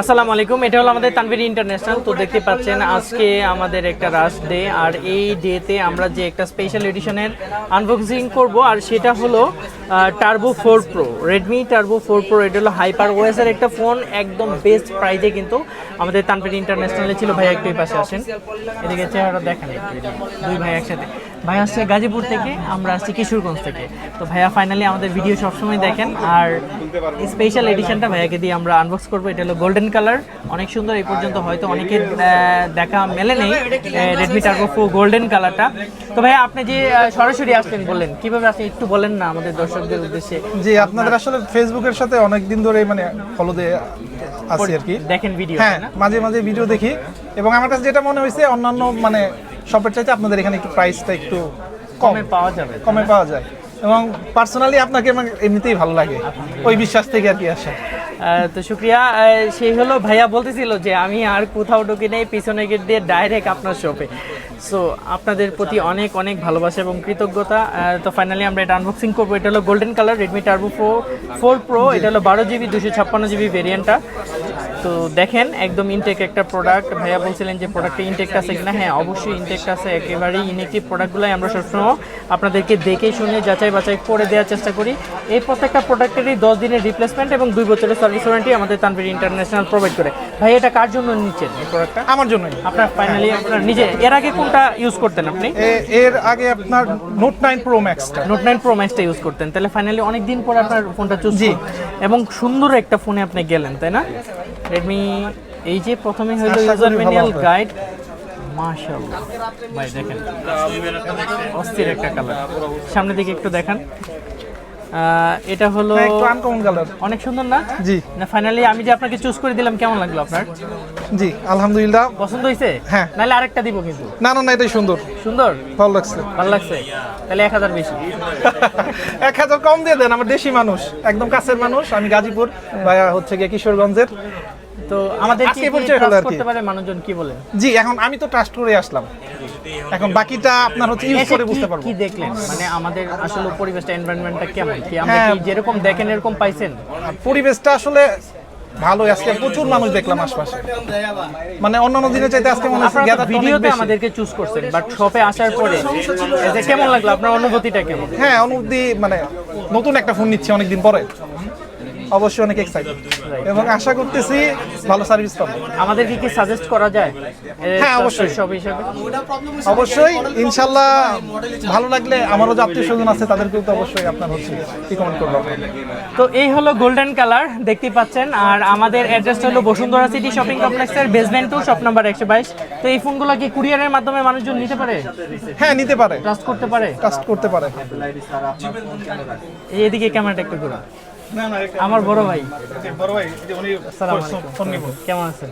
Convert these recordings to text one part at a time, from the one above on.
আসসালামু আলাইকুম, এটা হলো আমাদের তানভীর ইন্টারন্যাশনাল। তো দেখতে পাচ্ছেন আজকে আমাদের একটা রাশ ডে আর এই ডেতে আমরা যে একটা স্পেশাল এডিশনের আনবক্সিং করব, আর সেটা হলো Turbo four Pro Redmi Turbo four Pro এটা হলো হাইপার ওয়েসের একটা ফোন একদম বেস্ট প্রাইজে কিন্তু আমাদের তানভীর ইন্টারন্যাশনালে ছিল। ভাই, একটু পাশে আসেন। এদিকে চেহারা দেখেন দুই ভাই একসাথে। ভাই আসছে গাজীপুর থেকে আমরা আসছি কিশোরগঞ্জ থেকে। তো ভাইয়া ফাইনালি আমাদের ভিডিও সবসময় দেখেন আর স্পেশাল এডিশনটা ভাইয়াকে দিয়ে আমরা আনবক্স করব। এটা হলো গোল্ডেন কালার অনেক সুন্দর এই পর্যন্ত হয়তো অনেকের দেখা মেলে নেই রেডমি টার্বো ফো গোল্ডেন কালারটা তো ভাইয়া আপনি যে সরাসরি আসলেন বললেন কীভাবে আপনি একটু বলেন না আমাদের দর্শকদের উদ্দেশ্যে? জি আপনাদের আসলে ফেসবুকের সাথে অনেক দিন ধরে মানে ফলো দিয়ে আছি আর কি। দেখেন ভিডিও হ্যাঁ মাঝে মাঝে ভিডিও দেখি। এবং আমার কাছে যেটা মনে হয়েছে অন্যান্য মানে শপের চাইতে আপনাদের এখানে একটু প্রাইসটা একটু কম। পাওয়া যাবে। কমে পাওয়া যায়। এবং পার্সোনালি আপনাকে আমার এমনিতেই ভালো লাগে। ওই বিশ্বাস থেকে আর কি আসা। তো শুক্রিয়া সেই হলো ভাইয়া বলতেছিল যে আমি আর কোথাও ঢুকি নেই, পিছনে গেট দিয়ে ডাইরেক্ট আপনার শপে সো আপনাদের প্রতি অনেক অনেক ভালোবাসা এবং কৃতজ্ঞতা। তো ফাইনালি আমরা এটা আনবক্সিং করব। এটা হলো golden colour Redmi Turbo four four Pro এটা হলো বারো জিবি দুশো ছাপ্পান্ন জিবি ভেরিয়েন্টটা তো দেখেন, একদম ইনটেক একটা প্রোডাক্ট ভাইয়া বলছিলেন যে প্রোডাক্টে ইনটেক আছে কিনা? হ্যাঁ অবশ্যই ইনটেক আছে। একেবারেই ইনেকটিভ প্রোডাক্টগুলোই আমরা সবসময় আপনাদেরকে দেখে শুনে যাচাই বাছাই করে দেওয়ার চেষ্টা করি। এই প্রত্যেকটা প্রোডাক্টেরই দশ দিনের রিপ্লেসমেন্ট এবং দুই বছরের সার্ভিস ওয়ারেন্টি আমাদের তানভীর ইন্টারন্যাশনাল প্রোভাইড করে। ভাই এটা কার জন্য নিচ্ছেন এই প্রোডাক্টটা আমার জন্যই। আপনার ফাইনালি আপনার নিজে এর আগে কোনটা ইউজ করতেন আপনি? এর আগে আপনার নোট নাইন প্রো ম্যাক্সটা নোট নাইন প্রো ম্যাক্সটা ইউজ করতেন। তাহলে ফাইনালি অনেক দিন পর আপনার ফোনটা চুজ জি। এবং সুন্দর একটা ফোনে আপনি গেলেন তাই না? রেডমি এই যে প্রথমে হলো আশা ইউজার ম্যানুয়াল গাইড মাশাআল্লাহ। ভাই দেখেন। অস্থির একটা কালার সামনের দিকে একটু দেখান। এটা হলো হ্যাঁ, আনকমন কালার অনেক সুন্দর না? জি। না ফাইনালি আমি যে আপনাকে চুজ করে দিলাম কেমন লাগল আপনার? জি আলহামদুলিল্লাহ। পছন্দ হয়েছে? হ্যাঁ। নাহলে আরেকটা দিব কিন্তু। না না না এটাই সুন্দর। সুন্দর? ভালো লাগছে। ভালো লাগছে? তাহলে এক হাজার বেশি। এক হাজার কম দিয়ে দেন আমার দেশি মানুষ একদম কাছের মানুষ আমি গাজীপুর ভাইয়া হচ্ছে গিয়ে কিশোরগঞ্জের। তো আমাদের আজকে পরিচয় হলো আর কি। করতে পারে মানুষজন কি বলেন জি এখন আমি তো ট্রাস্ট করে আসলাম। এখন বাকিটা আপনার হচ্ছে ইউজ করে বুঝতে পারব। কি দেখলেন? মানে আমাদের আসলে পরিবেশটা এনভায়রনমেন্টটা কেমন? কি আমরা হ্যাঁ। কি যেরকম দেখেন এরকম পাইছেন? পরিবেশটা আসলে ভালো আজকে প্রচুর মানুষ দেখলাম আশপাশে। মানে অন্যান্য দিনে চাইতে আজকে মনে হচ্ছে অনেক ভিডিওতে আমাদেরকে চুজ করছেন বাট শপে আসার পরে যে কেমন লাগল? আপনার অনুভূতিটা কেমন? হ্যাঁ অনুভূতি মানে নতুন একটা ফোন নিচ্ছি অনেকদিন পরে। অবশ্যই অনেক এক্সাইটেড এবং আশা করতেছি ভালো সার্ভিস পাবো। আমাদেরকে কি কি সাজেস্ট করা যায়? হ্যাঁ, অবশ্যই। সব হিসাবে? অবশ্যই ইনশাল্লাহ ভালো লাগলে আমারও যে আত্মীয় স্বজন আছে তাদেরকেও তো অবশ্যই আপনার হচ্ছে রিকমেন্ড করব। তো এই হলো গোল্ডেন কালার দেখতে পাচ্ছেন। আর আমাদের অ্যাড্রেসটা হলো বসুন্ধরা সিটি শপিং কমপ্লেক্সের বেসমেন্ট টু শপ নাম্বার একশো বাইশ। তো এই ফোনগুলো কি কুরিয়ারের মাধ্যমে মানুষজন নিতে পারে? হ্যাঁ নিতে পারে। ট্রাস্ট করতে পারে? কাস্ট করতে পারে। এদিকে ক্যামেরাটা একটু ঘুরা আমার বড় ভাই। বড় ভাই উনি ফোন নিব। কেমন আছেন?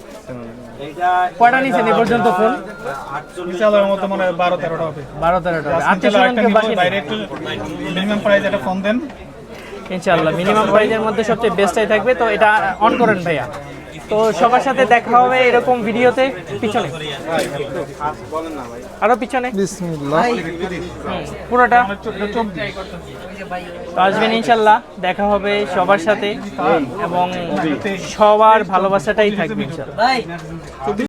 কয়টা নিয়েছেন এ পর্যন্ত ফোন? ইনশাআল্লাহ মতো মানে বারো তেরোটা হবে। বারো তেরোটা আত্মীয় স্বজনকে বাকি বাইরে একটু মিনিমাম প্রাইস একটা ফোন দেন। ইনশাআল্লাহ মিনিমাম প্রাইজের মধ্যে সবচেয়ে বেস্টটাই থাকবে। তো এটা অন করেন ভাইয়া। তো সবার সাথে দেখা হবে এরকম ভিডিওতে। পিছনে। আরও পিছনে? পুরোটা? তো আসবেন ইনশাল্লাহ দেখা হবে সবার সাথে। এবং সবার ভালোবাসাটাই থাকবে ইনশাল্লাহ।